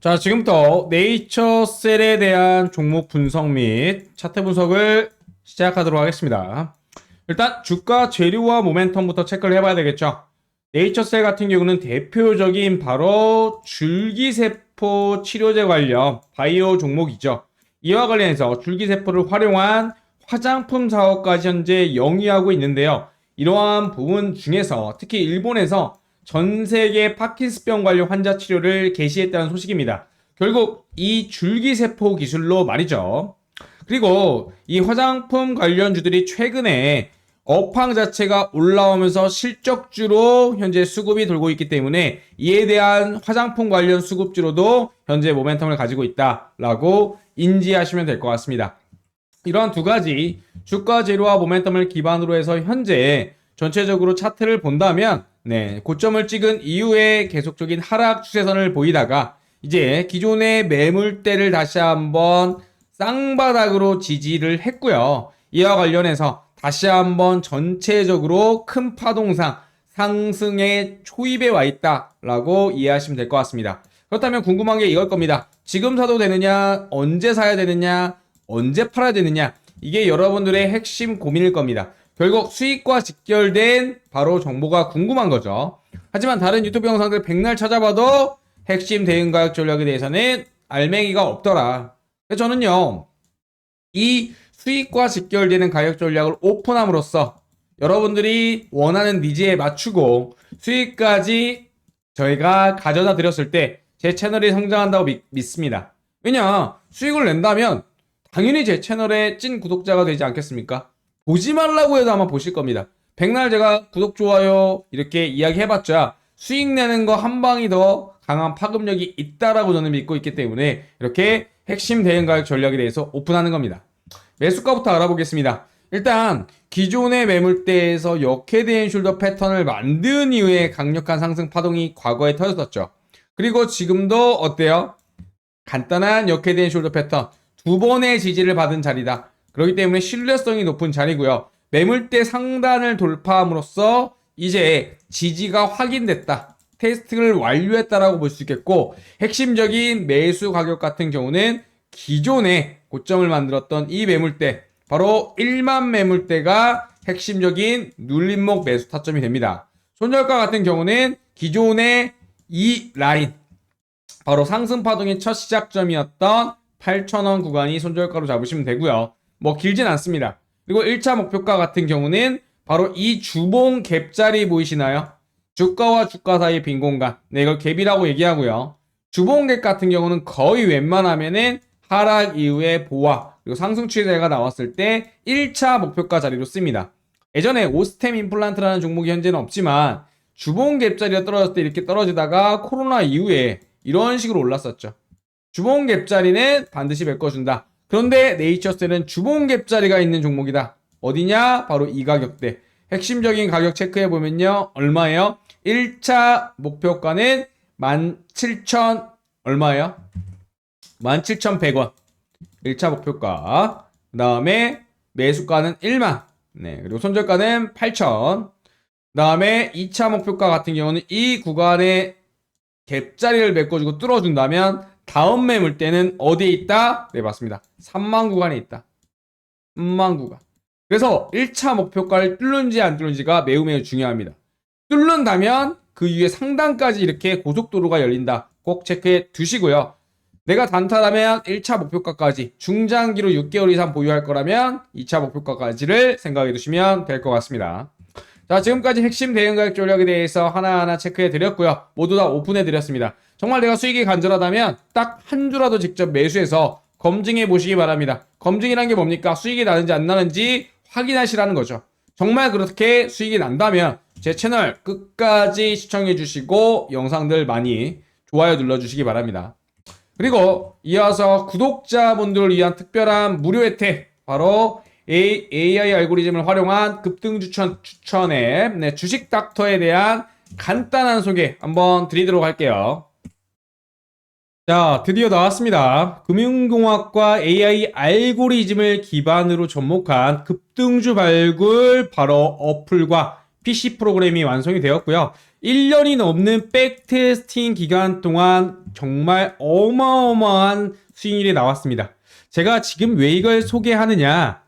자, 지금부터 네이처셀에 대한 종목 분석 및 차트 분석을 시작하도록 하겠습니다. 일단 주가 재료와 모멘텀부터 체크를 해봐야 되겠죠. 네이처셀 같은 경우는 대표적인 바로 줄기세포 치료제 관련 바이오 종목이죠. 이와 관련해서 줄기세포를 활용한 화장품 사업까지 현재 영위하고 있는데요. 이러한 부분 중에서 특히 일본에서 전 세계 파킨스병 관련 환자 치료를 개시했다는 소식입니다. 결국 이 줄기세포 기술로 말이죠. 그리고 이 화장품 관련주들이 최근에 업황 자체가 올라오면서 실적주로 현재 수급이 돌고 있기 때문에 이에 대한 화장품 관련 수급주로도 현재 모멘텀을 가지고 있다라고 인지하시면 될 것 같습니다. 이러한 두 가지 주가 재료와 모멘텀을 기반으로 해서 현재 전체적으로 차트를 본다면 네, 고점을 찍은 이후에 계속적인 하락 추세선을 보이다가 이제 기존의 매물대를 다시 한번 쌍바닥으로 지지를 했고요. 이와 관련해서 다시 한번 전체적으로 큰 파동상 상승의 초입에 와 있다라고 이해하시면 될 것 같습니다. 그렇다면 궁금한 게 이걸 겁니다. 지금 사도 되느냐, 언제 사야 되느냐, 언제 팔아야 되느냐. 이게 여러분들의 핵심 고민일 겁니다. 결국 수익과 직결된 바로 정보가 궁금한 거죠. 하지만 다른 유튜브 영상들 백날 찾아봐도 핵심 대응 가격 전략에 대해서는 알맹이가 없더라. 저는요, 이 수익과 직결되는 가격 전략을 오픈함으로써 여러분들이 원하는 니즈에 맞추고 수익까지 저희가 가져다 드렸을 때 제 채널이 성장한다고 믿, 믿습니다. 왜냐, 수익을 낸다면 당연히 제 채널의 찐 구독자가 되지 않겠습니까? 보지 말라고 해도 아마 보실 겁니다. 백날 제가 구독, 좋아요 이렇게 이야기해봤자 수익 내는 거 한 방이 더 강한 파급력이 있다라고 저는 믿고 있기 때문에 이렇게 핵심 대응 가격 전략에 대해서 오픈하는 겁니다. 매수가부터 알아보겠습니다. 일단 기존의 매물대에서 역헤드 앤 숄더 패턴을 만든 이후에 강력한 상승 파동이 과거에 터졌었죠. 그리고 지금도 어때요? 간단한 역헤드 앤 숄더 패턴 두 번의 지지를 받은 자리다. 그렇기 때문에 신뢰성이 높은 자리고요. 매물대 상단을 돌파함으로써 이제 지지가 확인됐다. 테스트를 완료했다라고 볼 수 있겠고 핵심적인 매수 가격 같은 경우는 기존에 고점을 만들었던 이 매물대 바로 1만 매물대가 핵심적인 눌림목 매수 타점이 됩니다. 손절가 같은 경우는 기존의 이 라인 바로 상승 파동의 첫 시작점이었던 8,000원 구간이 손절가로 잡으시면 되고요. 뭐 길진 않습니다. 그리고 1차 목표가 같은 경우는 바로 이 주봉 갭자리 보이시나요? 주가와 주가 사이의 빈 공간. 네, 이걸 갭이라고 얘기하고요. 주봉 갭 같은 경우는 거의 웬만하면은 하락 이후에 보아 그리고 상승 추세가 나왔을 때 1차 목표가 자리로 씁니다. 예전에 오스템 임플란트라는 종목이 현재는 없지만 주봉 갭자리가 떨어졌을 때 이렇게 떨어지다가 코로나 이후에 이런 식으로 올랐었죠. 주봉 갭자리는 반드시 메꿔준다. 그런데 네이처셀은 주봉 갭자리가 있는 종목이다. 어디냐? 바로 이 가격대. 핵심적인 가격 체크해 보면요. 얼마예요? 1차 목표가는 17,000 얼마예요? 17,100원. 1차 목표가. 그 다음에 매수가는 1만. 네. 그리고 손절가는 8,000. 그 다음에 2차 목표가 같은 경우는 이 구간에 갭자리를 메꿔주고 뚫어준다면 다음 매물 때는 어디에 있다? 네, 맞습니다. 3만 구간에 있다. 3만 구간. 그래서 1차 목표가를 뚫는지 안 뚫는지가 매우 매우 중요합니다. 뚫는다면 그 위에 상단까지 이렇게 고속도로가 열린다. 꼭 체크해 두시고요. 내가 단타라면 1차 목표가까지 중장기로 6개월 이상 보유할 거라면 2차 목표가까지를 생각해 두시면 될 것 같습니다. 자, 지금까지 핵심 대응 가격 전략에 대해서 하나하나 체크해 드렸고요. 모두 다 오픈해 드렸습니다. 정말 내가 수익이 간절하다면 딱 한 주라도 직접 매수해서 검증해 보시기 바랍니다. 검증이란 게 뭡니까? 수익이 나는지 안 나는지 확인하시라는 거죠. 정말 그렇게 수익이 난다면 제 채널 끝까지 시청해 주시고 영상들 많이 좋아요 눌러 주시기 바랍니다. 그리고 이어서 구독자분들을 위한 특별한 무료 혜택 바로 AI 알고리즘을 활용한 급등 추천 추천 앱 네, 주식 닥터에 대한 간단한 소개 한번 드리도록 할게요. 자, 드디어 나왔습니다. 금융공학과 AI 알고리즘을 기반으로 접목한 급등주 발굴 바로 어플과 PC 프로그램이 완성이 되었고요. 1년이 넘는 백테스팅 기간 동안 정말 어마어마한 수익률이 나왔습니다. 제가 지금 왜 이걸 소개하느냐?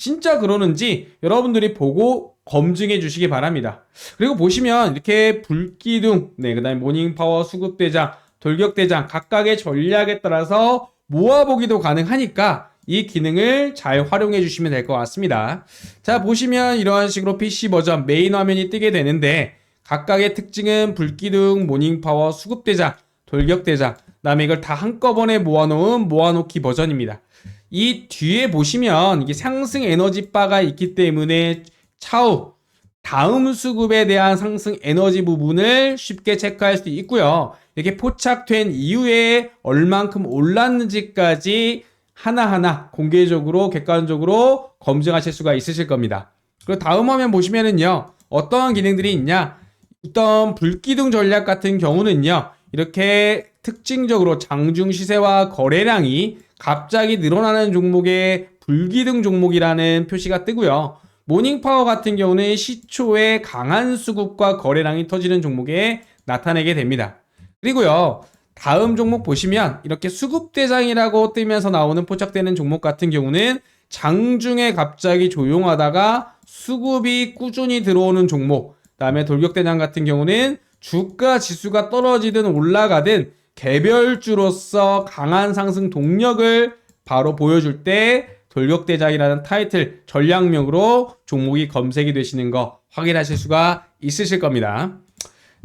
진짜 그러는지 여러분들이 보고 검증해 주시기 바랍니다. 그리고 보시면 이렇게 불기둥, 네, 그 다음에 모닝파워, 수급대장, 돌격대장 각각의 전략에 따라서 모아보기도 가능하니까 이 기능을 잘 활용해 주시면 될 것 같습니다. 자, 보시면 이러한 식으로 PC 버전 메인 화면이 뜨게 되는데 각각의 특징은 불기둥, 모닝파워, 수급대장, 돌격대장, 그 다음에 이걸 다 한꺼번에 모아놓은 모아놓기 버전입니다. 이 뒤에 보시면 이게 상승 에너지 바가 있기 때문에 차후 다음 수급에 대한 상승 에너지 부분을 쉽게 체크할 수 있고요. 이렇게 포착된 이후에 얼만큼 올랐는지까지 하나하나 공개적으로 객관적으로 검증하실 수가 있으실 겁니다. 그리고 다음 화면 보시면은요. 어떠한 기능들이 있냐? 어떤 불기둥 전략 같은 경우는요. 이렇게 특징적으로 장중 시세와 거래량이 갑자기 늘어나는 종목의 불기둥 종목이라는 표시가 뜨고요. 모닝파워 같은 경우는 시초에 강한 수급과 거래량이 터지는 종목에 나타내게 됩니다. 그리고요. 다음 종목 보시면 이렇게 수급대장이라고 뜨면서 나오는 포착되는 종목 같은 경우는 장중에 갑자기 조용하다가 수급이 꾸준히 들어오는 종목. 그다음에 돌격대장 같은 경우는 주가 지수가 떨어지든 올라가든 개별주로서 강한 상승 동력을 바로 보여줄 때 돌격대장이라는 타이틀 전략명으로 종목이 검색이 되시는 거 확인하실 수가 있으실 겁니다.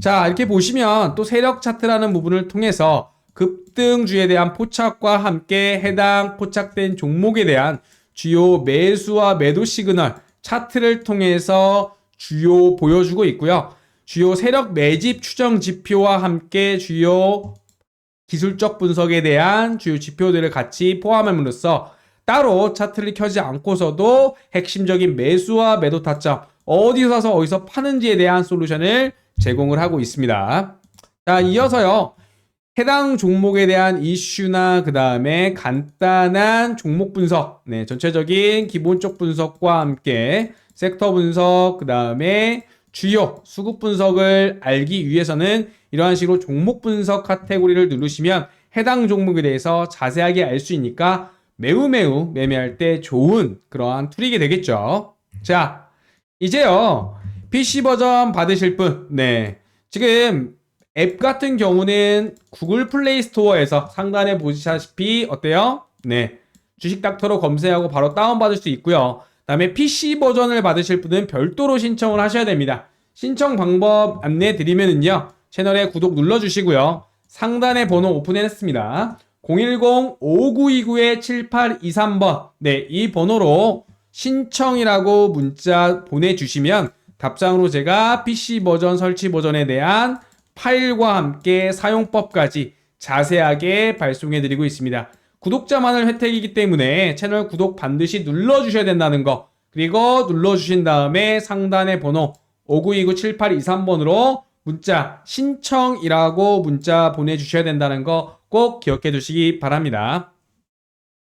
자, 이렇게 보시면 또 세력 차트라는 부분을 통해서 급등주에 대한 포착과 함께 해당 포착된 종목에 대한 주요 매수와 매도 시그널 차트를 통해서 주요 보여주고 있고요. 주요 세력 매집 추정 지표와 함께 주요 기술적 분석에 대한 주요 지표들을 같이 포함함으로써 따로 차트를 켜지 않고서도 핵심적인 매수와 매도 타점 어디서 사서 어디서 파는지에 대한 솔루션을 제공을 하고 있습니다. 자, 이어서요. 해당 종목에 대한 이슈나 그 다음에 간단한 종목 분석, 네, 전체적인 기본적 분석과 함께 섹터 분석, 그 다음에 주요 수급 분석을 알기 위해서는 이러한 식으로 종목 분석 카테고리를 누르시면 해당 종목에 대해서 자세하게 알 수 있으니까 매우 매우 매매할 때 좋은 그러한 툴이게 되겠죠. 자, 이제요. PC 버전 받으실 분, 네. 지금 앱 같은 경우는 구글 플레이 스토어에서 상단에 보시다시피 어때요? 네. 주식 닥터로 검색하고 바로 다운받을 수 있고요. 다음에 PC 버전을 받으실 분은 별도로 신청을 하셔야 됩니다. 신청 방법 안내 드리면은요. 채널에 구독 눌러주시고요. 상단에 번호 오픈했습니다. 010-5929-7823번. 네, 이 번호로 신청이라고 문자 보내주시면 답장으로 제가 PC 버전 설치 버전에 대한 파일과 함께 사용법까지 자세하게 발송해 드리고 있습니다. 구독자만을 혜택이기 때문에 채널 구독 반드시 눌러주셔야 된다는 거 그리고 눌러주신 다음에 상단의 번호 5929-7823번으로 문자 신청이라고 문자 보내주셔야 된다는 거 꼭 기억해 두시기 바랍니다.